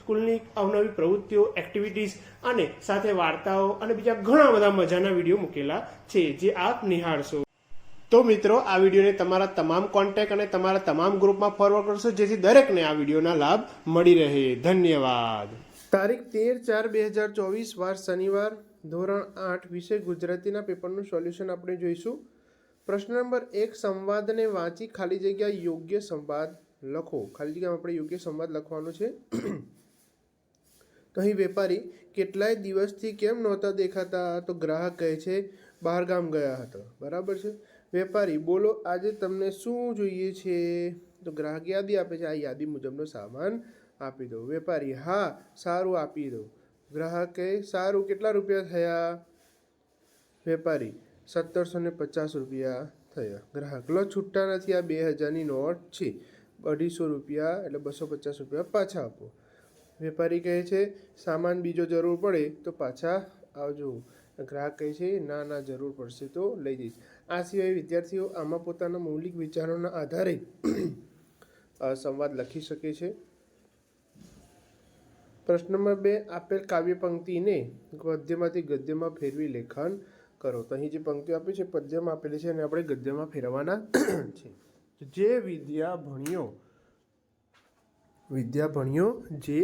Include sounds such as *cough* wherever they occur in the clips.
સ્કૂલની અવનવી પ્રવૃત્તિઓ એક્ટિવિટીઝ અને સાથે વાર્તાઓ અને બીજા ઘણા બધા મજાના વીડિયો મૂકેલા છે, જે આપ નિહાળશો. તો મિત્રો, આ વિડીયોને તમારા તમામ કોન્ટેક્ટ અને તમારા તમામ ગ્રુપમાં ફોરવર્ડ કરશો, જેથી દરેકને આ વિડીયોના લાભ મળી રહે. ધન્યવાદ. તારીખ તેર ચાર બે હજાર ચોવીસ, વાર શનિવાર, ધોરણ આઠ વિષય ગુજરાતીના પેપરનું સોલ્યુશન આપણે જોઈશું. પ્રશ્ન નંબર એક, સંવાદને વાંચી ખાલી જગ્યા યોગ્ય સંવાદ. લખો. ખાલી જગ્યામાં આપણે યોગ્ય સંવાદ લખવાનો છે. તો અહીં વેપારી, કેટલાય દિવસથી કેમ નહોતા દેખાતા? તો ગ્રાહક કહે છે, બહાર ગામ ગયા હતા. બરાબર છે? વેપારી, બોલો, આજે તમને શું જોઈએ છે? તો ગ્રાહક યાદી આપે છે, આ યાદી મુજબનો સામાન આપી દો. વેપારી, હા, સારું આપી દો. ગ્રાહકે સારું, કેટલા રૂપિયા થયા? વેપારી, સત્તરસો ને પચાસ રૂપિયા થયા. ગ્રાહક, લો, છૂટા નથી, આ બે હજારની નોટ છે. અઢીસો રૂપિયા એટલે બસો પચાસ રૂપિયા પાછા આપો. વેપારી કહે છે, સામાન બીજો જરૂર પડે તો પાછા આવજો. ગ્રાહક કહે છે, ના ના, જરૂર પડશે તો લઈ જઈશ. આ સિવાય વિદ્યાર્થીઓ આમાં પોતાના મૌલિક વિચારોના આધારે સંવાદ લખી શકે છે. પ્રશ્ન નંબર બે, આપેલ કાવ્ય પંક્તિને ગદ્યમાંથી ગદ્યમાં ફેરવી લેખન કરો. તો અહીં જે પંક્તિઓ આપી છે, પદ્યમાં આપેલી છે અને આપણે ગદ્યમાં ફેરવવાના છે. જે વિદ્યા ભણ્યો વિદ્યા ભણ્યો જે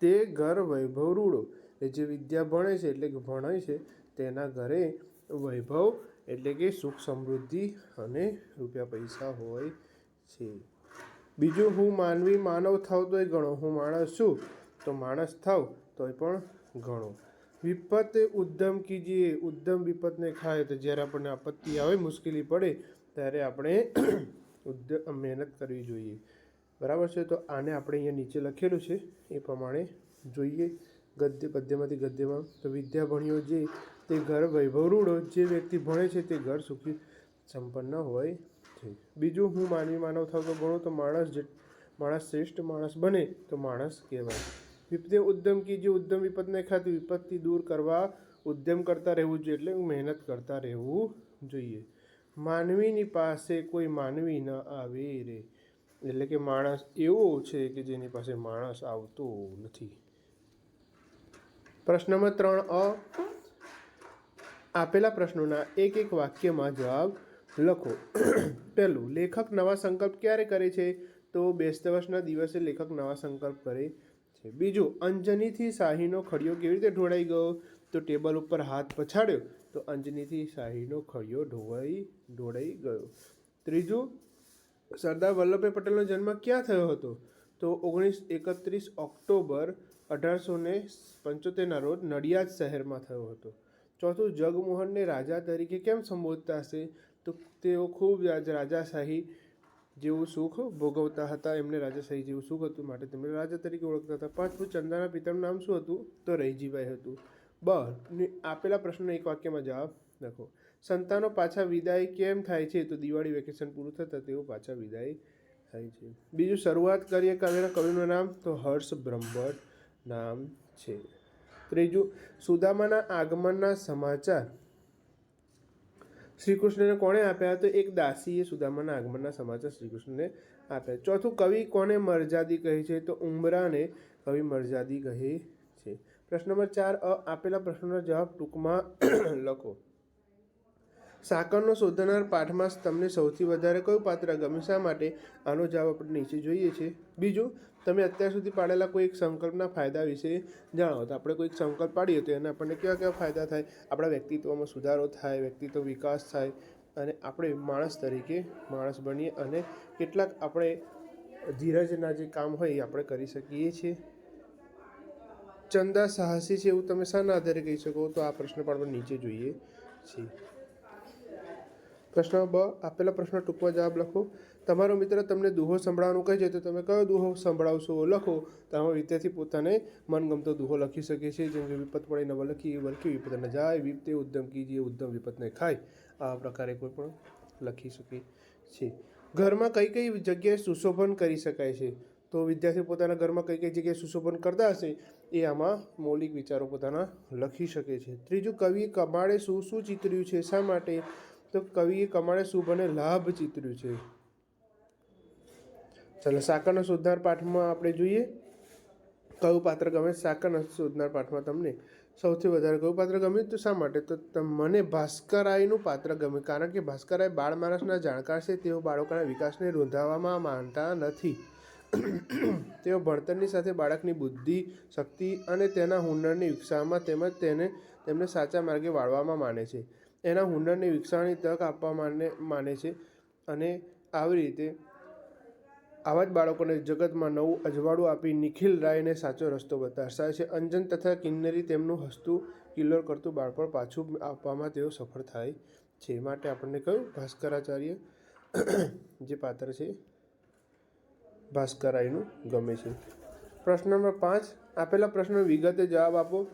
તે ઘર વૈભવ રૂડો એ જે વિદ્યા ભણે છે એટલે કે ભણે છે, તેના ઘરે વૈભવ એટલે કે સુખ સમૃદ્ધિ અને રૂપિયા પૈસા હોય છે. બીજું, હું માનવી માનવ થાવ તોય ગણો હું માણસ છું તો માણસ થાવ તોય પણ ગણો વિપત ઉદ્ધમ કીજીએ ઉદ્ધમ વિપતને ખાય તો જ્યારે આપણને આપત્તિ આવે, મુશ્કેલી પડે, ત્યારે આપણે ઉદ્યમ મહેનત કરવી જોઈએ. બરાબર છે? તો આને આપણે અહીંયા નીચે લખેલું છે. એ પ્રમાણે જોઈએ. ગદ્ય પદ્યમાંથી ગદ્યમાં. તો વિદ્યા ભણ્યો જે તે ઘર વૈભવ રૂડો જે વ્યક્તિ ભણે છે તે ઘર સુખી, સંપન્ન હોય છે. બીજું, હું માનવી માનવ થતો તો તો માણસ જે, માણસ શ્રેષ્ઠ માણસ બને તો માણસ કહેવાય. વિપદે ઉદ્યમ કી જે ઉદ્યમ વિપતને ખાતી, વિપત્તિ દૂર કરવા ઉદ્યમ કરતા રહેવું જોઈએ. એટલે મહેનત કરતા રહેવું જોઈએ. માનવીની પાસે કોઈ માનવી ન આવે રે. એટલે કે માણસ એવો છે કે જેની પાસે માણસ આવતો નથી. પ્રશ્ન નંબર ત્રણ, અ. આપેલા પ્રશ્નોના એક એક વાક્યમાં જવાબ લખો. પહેલું, લેખક નવા સંકલ્પ ક્યારે કરે છે? તો બેસતા વર્ષના દિવસે લેખક નવા સંકલ્પ કરે છે. બીજું, અંજનીથી શાહીનો ખડિયો કેવી રીતે ઢોળાઈ ગયો? તો ટેબલ ઉપર હાથ પછાડ્યો. તો અંજનીથી શાહીનો ખડિયો ઢોવાઈ, ઢોળાઈ ગયો. ત્રીજું, સરદાર વલ્લભભાઈ પટેલનો જન્મ ક્યાં થયો હતો? તો ઓગણીસ એકત્રીસ ઓક્ટોબર અઢારસો ને પંચોતેરના રોજ નડિયાદ શહેરમાં થયો હતો. ચોથું, જગમોહનને રાજા તરીકે કેમ સંબોધતા હશે? તો તેઓ ખૂબ રાજ- રાજાશાહી જેવું સુખ ભોગવતા હતા. એમને રાજાશાહી જેવું સુખ હતું. માટે તેમને રાજા તરીકે ઓળખતા હતા. પાંચમું, ચંદાના પિતાનું નામ શું હતું? તો રહીજીભાઈ હતું. બ આપેલા પ્રશ્નનો એક વાક્યમાં જવાબ લખો. સંતાનો પાછા વિદાય કેમ થાય છે? તો દિવાળી વેકેશન પૂરું થતાં તેઓ પાછા વિદાય થાય છે. બીજું, શરૂઆત કરીએ કવિના, કવિનું નામ તો હર્ષ બ્રહ્મભટ્ટ નામ છે. ત્રીજું, સુદામાના આગમનના સમાચાર. શ્રી કૃષ્ણને કોણે આપ્યા? તો એક દાસીએ સુદામાના આગમનના સમાચાર શ્રી કૃષ્ણને આપ્યા. ચોથું, કવિ કોને મરજાદી કહે છે? તો ઉમરાને કવિ મરજાદી કહે છે. પ્રશ્ન નંબર ચાર, અ, આપેલા પ્રશ્નોના જવાબ ટૂંકમાં *clears throat* લખો. સાકરનો શોધનાર પાઠમાં તમને સૌથી વધારે કયું પાત્ર ગમે? શા માટે? આનો જવાબ આપણે નીચે જોઈએ છે. બીજું, તમે અત્યાર સુધી પાડેલા કોઈ એક સંકલ્પના ફાયદા વિશે જણાવો તો આપણે કોઈ એક સંકલ્પ પાડીએ તો એના આપણને કેવા કેવા ફાયદા થાય? આપણા વ્યક્તિત્વમાં સુધારો થાય, વ્યક્તિત્વ વિકાસ થાય અને આપણે માણસ તરીકે માણસ બનીએ અને કેટલાક આપણે ધીરજના જે કામ હોય એ આપણે કરી શકીએ છીએ. ચંદા સાહસી છે એવું તમે શાના આધારે કહી શકો? તો આ પ્રશ્ન પણ નીચે જોઈએ છીએ. પ્રશ્ન બ, આપેલા પ્રશ્ન ટૂંકમાં જવાબ લખો. તમારો મિત્ર તમને દુહો સંભળાવવાનું કહે છે તો તમે કયો દુહો સંભળાવશો લખો. તો આમાં વિદ્યાર્થી પોતાને મનગમતો દુહો લખી શકે છે. જેમ કે વિપત પડે નવ લખી વલકી વિપત ન જાય, વિપતે ઉદ્દમ કીજીએ ઉદ્દમ વિપતને ખાય. આ પ્રકારે કોઈ પણ લખી શકે છે. ઘરમાં કઈ કઈ જગ્યાએ સુશોભન કરી શકાય છે? તો વિદ્યાર્થી પોતાના ઘરમાં કઈ કઈ જગ્યાએ સુશોભન કરતા હશે, એ આમાં મૌલિક વિચારો પોતાના લખી શકે છે. ત્રીજું, કવિએ કમાળે શું શું ચિતર્યું છે, શા માટે? તો કવિએ કમાળે શુભ અને લાભ ચિતર્યું છે. ચાલો, સાકરના શોધનાર પાઠમાં આપણે જોઈએ. કયું પાત્ર ગમે? સાકરના શોધનાર પાઠમાં તમને સૌથી વધારે કયું પાત્ર ગમ્યું તો શા માટે? તો મને ભાસ્કરાયનું પાત્ર ગમે, કારણ કે ભાસ્કરાય બાળ માણસના જાણકાર છે, તેઓ બાળકોના વિકાસને રૂંધાવામાં માનતા નથી. તેઓ ભણતરની સાથે બાળકની બુદ્ધિ, શક્તિ અને તેના હુનરને વિકસાવવામાં તેમજ તેને તેમને સાચા માર્ગે વાળવામાં માને છે. એના હુનરને વિકસાવવાની તક આપવા માને માને છે અને આવી રીતે આવા જ બાળકોને જગતમાં નવું અજવાળું આપી નિખિલ રાયને સાચો રસ્તો દર્શાવે છે અંજન તથા કિન્નરી તેમનું હસતું, કિલ્લોર કરતું બાળપણ પાછું આપવામાં તેઓ સફળ થાય છે. માટે આપણને કહ્યું, ભાસ્કરાચાર્ય જે પાત્ર છે ભાસ્કરાયનું ગમે છે. પ્રશ્ન નંબર પાંચ. આપેલા પ્રશ્નો વિગતે જવાબ આપો.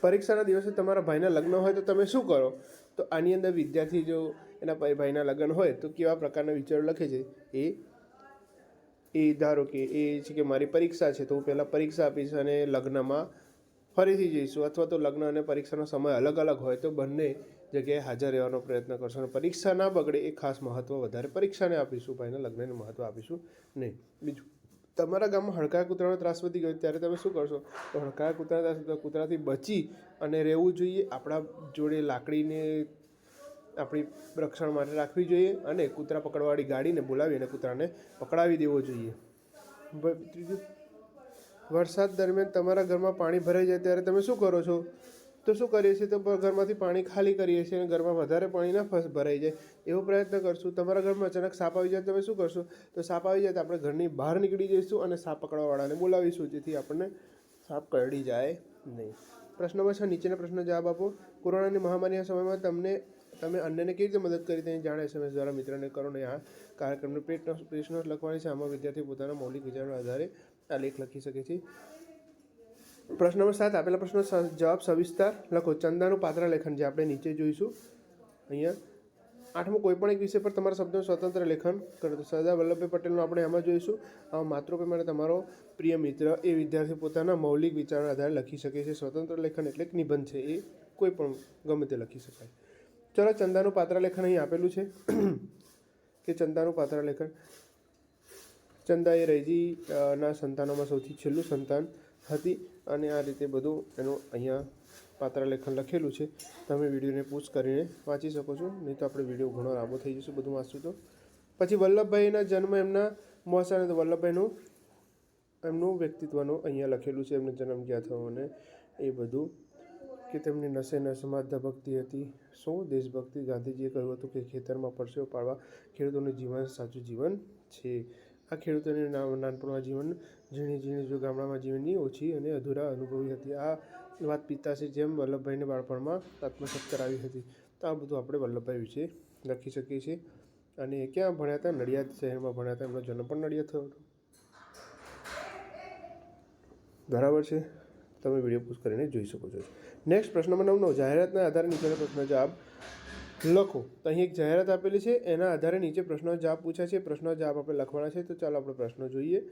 પરીક્ષાના દિવસે તમારા ભાઈના લગ્ન હોય તો તમે શું કરો? તો આની અંદર વિદ્યાર્થી જો એના ભાઈ ભાઈના લગ્ન હોય તો કેવા પ્રકારના વિચારો લખે છે? એ એ ધારો કે એ છે કે મારી પરીક્ષા છે તો હું પહેલાં પરીક્ષા આપીશ અને લગ્નમાં ફરીથી જઈશું. અથવા તો લગ્ન અને પરીક્ષાનો સમય અલગ અલગ હોય તો બંને જગ્યાએ હાજર રહેવાનો પ્રયત્ન કરશું. અને પરીક્ષા ના બગડે એ ખાસ મહત્ત્વ વધારે. પરીક્ષાને આપીશું ભાઈના લગ્નને મહત્ત્વ આપીશું નહીં. બીજું, તમારા ગામમાં હડકાયા કૂતરાનો ત્રાસ વધી ગયો ત્યારે તમે શું કરશો? તો હડકાયા કૂતરા ત્રાસ કૂતરાથી બચી અને રહેવું જોઈએ, આપણા જોડે લાકડીને આપણી રક્ષણ માટે રાખવી જોઈએ અને કૂતરા પકડવાવાળી ગાડીને બોલાવી અને કૂતરાને પકડાવી દેવો જોઈએ. ત્રીજું વરસાદ દરમિયાન તમારા ઘરમાં પાણી ભરાઈ જાય ત્યારે તમે શું કરો છો? તો શું કરીએ છીએ? તો ઘરમાંથી પાણી ખાલી કરીએ છીએ અને ઘરમાં વધારે પાણી ના ફસ ભરાઈ જાય. એવો પ્રયત્ન કરશું. તમારા ઘરમાં અચાનક સાપ આવી જાય તમે શું કરશો? તો સાપ આવી જાય તો આપણે ઘરની બહાર નીકળી જઈશું અને સાપ પકડવાવાળાને બોલાવીશું. જેથી આપણને સાપ કરડી જાય નહીં. પ્રશ્નમાં છે, નીચેના પ્રશ્નો જવાબ આપો. કોરોનાની મહામારીના સમયમાં તમને, તમે અન્યને કેવી રીતે મદદ કરી? તેની જાણ એસએમએસ દ્વારા મિત્રને કરો ને આ કાર્યક્રમને પેટ પ્રશ્નો લખવાની છે. આમાં વિદ્યાર્થી પોતાના મૌલિક વિચારના આધારે આ લેખ લખી શકે છે. પ્રશ્ન નંબર સાત, આપેલા પ્રશ્નો જવાબ સવિસ્તાર લખો. ચંદાનું પાત્ર લેખન જે આપણે નીચે જોઈશું. અહીંયા આઠમું કોઈ પણ એક વિષય પર તમારા શબ્દનું સ્વતંત્ર લેખન કરો. તો સરદાર વલ્લભભાઈ પટેલનું આપણે એમાં જોઈશું. માતૃપ્રેમ અને તમારો પ્રિય મિત્ર એ વિદ્યાર્થી પોતાના મૌલિક વિચારના આધારે લખી શકે છે. સ્વતંત્ર લેખન એટલે એક નિબંધ છે. એ કોઈ પણ ગમે તે લખી શકાય. ચલો, ચંદાનું પાત્ર લેખન અહીં આપેલું છે. કે ચંદાનું પાત્ર લેખન. ચંદા એ રૈજી ના સંતાનોમાં સૌથી છેલ્લું સંતાન હતી અને આ રીતે બધું એનું અહીંયા પાત્રલેખન લખેલું છે. તમે વિડીયોને પૂછ કરીને વાંચી શકો છો, નહીં તો આપણે વીડિયો ઘણો લાંબો થઈ જશે, બધું વાંચશું તો. પછી વલ્લભભાઈના જન્મ એમના મોસાને તો વલ્લભભાઈનું, એમનું વ્યક્તિત્વનું અહીંયા લખેલું છે, એમનો જન્મ ક્યાં થયો અને એ બધું કે તેમની નસે નસમાં ધબકતી હતી. શું દેશભક્તિ? ગાંધીજીએ કહ્યું હતું કે ખેતરમાં પરસેવો પાડવા ખેડૂતોનું જીવન સાચું જીવન છે. આ ખેડૂતોને નાનપણમાં જીવન ઝીણી ઝીણી જો ગામડામાં જીવનની ઓછી અને અધૂરા અનુભવી હતી. આ વાત પિતાશ્રી જેમ વલ્લભભાઈને બાળપણમાં આત્મસાત કરાવી હતી. તો આ બધું આપણે વલ્લભભાઈ વિશે લખી શકીએ છીએ. અને ક્યાં ભણ્યા હતા? નડિયાદ શહેરમાં ભણ્યા હતા. એમનો જન્મ પણ નડિયાદ થયો હતો. બરાબર છે? તમે વીડિયો પૂછ કરીને જોઈ શકો છો. નેક્સ્ટ પ્રશ્ન નંબર નવનો જાહેરાતના આધારે નીચેના પ્રશ્નનો જવાબ લખો. તો અહીં એક જાહેરાત આપેલી છે. એના આધારે નીચે પ્રશ્નો જવાબ પૂછ્યા છે. પ્રશ્નો જવાબ આપણે લખવાના છે. તો ચાલો આપણે પ્રશ્નો જોઈએ.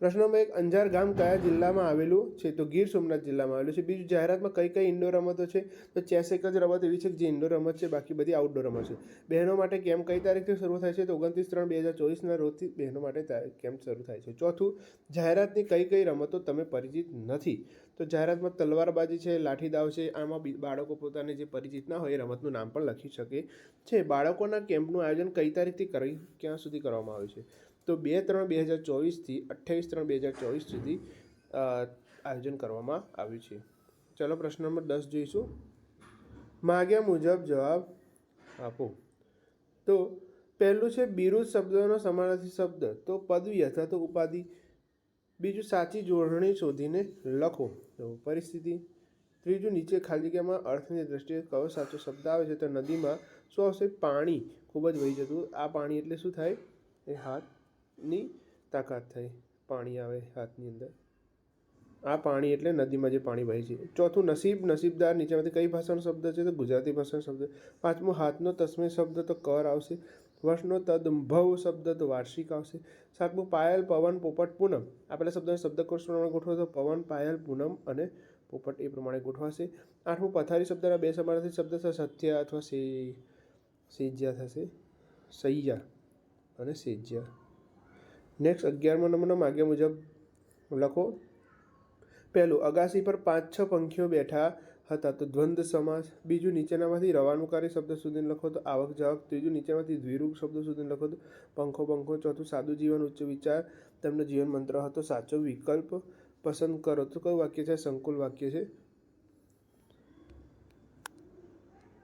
પ્રશ્ન નંબર એક અંજાર ગામ કયા જિલ્લામાં આવેલું છે? તો ગીર સોમનાથ જિલ્લામાં આવેલું છે. બીજું જાહેરાતમાં કઈ કઈ ઇન્ડોર રમતો છે? તો ચેસ એક જ રમત એવી છે જે ઇન્ડોર રમત છે, બાકી બધી આઉટડોર રમત છે. બહેનો માટે કેમ્પ કઈ તારીખથી શરૂ થાય છે? તો ઓગણત્રીસ ત્રણ બે હજાર ચોવીસના રોજથી બહેનો માટે કેમ્પ શરૂ થાય છે? ચોથું, જાહેરાતની કઈ કઈ રમતો તમે પરિચિત નથી? તો જાહેરાતમાં તલવારબાજી છે, લાઠીદાવ છે, આમાં બાળકો પોતાને જે પરિચિત ના હોય એ રમતનું નામ પણ લખી શકે છે. બાળકોના કેમ્પનું આયોજન કઈ તારીખથી કરી, ક્યાં સુધી કરવામાં આવ્યું છે? તો બે ત્રણ બે હજાર ચોવીસથી અઠ્ઠાવીસ ત્રણ બે હજાર ચોવીસ સુધી આયોજન કરવામાં આવ્યું છે. ચલો પ્રશ્ન નંબર દસ જોઈશું. માગ્યા મુજબ જવાબ આપો. તો પહેલું છે બિરુદ શબ્દનો સમાનાર્થી શબ્દ. તો પદવી અથવા તો ઉપાધિ. બીજું સાચી જોડણી શોધીને લખો. તો પરિસ્થિતિ. ત્રીજું નીચે ખાલી જગ્યામાં અર્થની દ્રષ્ટિએ કયો સાચો શબ્દ આવે છે? તો નદીમાં શું આવશે? પાણી. ખૂબ જ વહી જતું. આ પાણી એટલે શું થાય? એ હાથની તાકાત થઈ. પાણી આવે હાથની અંદર. આ પાણી એટલે નદીમાં જે પાણી વહે છે. ચોથું નસીબ, નસીબદાર, નીચેમાંથી કઈ ભાષાનો શબ્દ છે તો ગુજરાતી ભાષાનો શબ્દ. પાંચમો, હાથનો તસ્મે શબ્દ તો કર આવશે. વર્ષનો તદ્ભવ શબ્દ તો વાર્ષિક આવશે. સાતમું, પાયલ, પવન, પોપટ, પૂનમ. આ શબ્દ શબ્દને શબ્દકોશ પ્રમાણે ગોઠવો તો પવન, પાયલ, પૂનમ અને પોપટ એ પ્રમાણે ગોઠવાશે. આઠમું, પથારી શબ્દના બે સમાનાર્થી શબ્દ છે. સત્ય અથવા સે, સેજ્યા થશે. સૈયા અને સેજ્યા. નેક્સ્ટ અગિયારમા નંબરના માગ્યા મુજબ લખો. પહેલું, અગાસી પર પાંચ છ પંખીઓ બેઠા હતા. તો દ્વંદ સમાસ. બીજું, નીચેનામાંથી રવાનુકારી શબ્દ સુધી લખો. તો આવક જાવક. ત્રીજું, નીચેનામાંથી દ્વિરૂપ શબ્દ સુધી લખો. તો પંખો પંખો. ચોથું, સાદું જીવન, ઉચ્ચ વિચાર. તેમનો જીવન મંત્ર હતો સાચો વિકલ્પ પસંદ કરો. તો કયું વાક્ય છે? સંકુલ વાક્ય છે.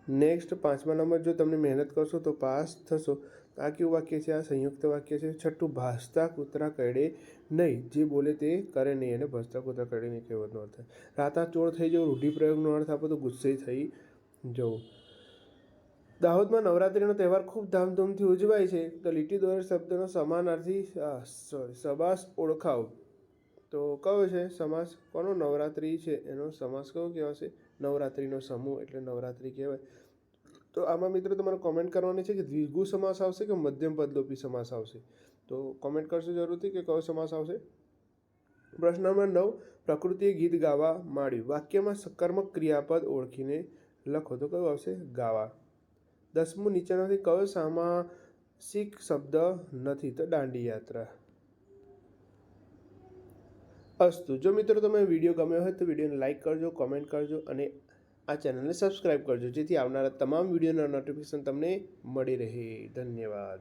નેક્સ્ટ પાંચમા નંબર. જો તમે મહેનત કરશો તો પાસ થશો. આ કેવું વાક્ય છે, આ સંયુક્ત વાક્ય છે. છઠ્ઠું, ભાસતા કૂતરા કરડે નહીં. જે બોલે તે કરે નહીં અને ભાસતા કૂતરા કરડે નહીં કહેવાનો અર્થ રાતા ચોર થઈ જવું, રૂઢિપ્રયોગનો અર્થ આપો તો ગુસ્સે થઈ જવું. દાહોદમાં નવરાત્રિનો તહેવાર ખૂબ ધામધૂમથી ઉજવાય છે. તો લીટી દોર શબ્દનો સમાનાર્થી સોરી સબાસ ઓળખાવ. તો કયો છે? સમાસ કોનો નવરાત્રિ છે? એનો સમાસ કયો કહેવાશે? નવરાત્રિનો સમૂહ એટલે નવરાત્રિ કહેવાય. તો આમાં મિત્રો તમારે કોમેન્ટ કરવાની છે કે દ્વિગુ સમાસ આવશે કે મધ્યમ પદલોપી સમાસ આવશે? તો કોમેન્ટ કરશો જરૂરથી કે કયો સમાસ આવશે? પ્રશ્ન નંબર નવ, પ્રકૃતિએ ગીત ગાવા માંડ્યું. વાક્યમાં સકર્મક ક્રિયાપદ ઓળખીને લખો. તો કયું આવશે? ગાવા. દસમું, નીચેનાથી કયો સામાસિક શબ્દ નથી? તો દાંડી યાત્રા અસ્તુ. જો મિત્રો તમે વીડિયો ગમ્યો હોય તો વિડીયોને લાઇક કરજો કોમેન્ટ કરજો અને આ ચેનલને સબસ્ક્રાઈબ કરજો જેથી આવનારા તમામ વિડીયોના નોટિફિકેશન તમને મળી રહે. ધન્યવાદ.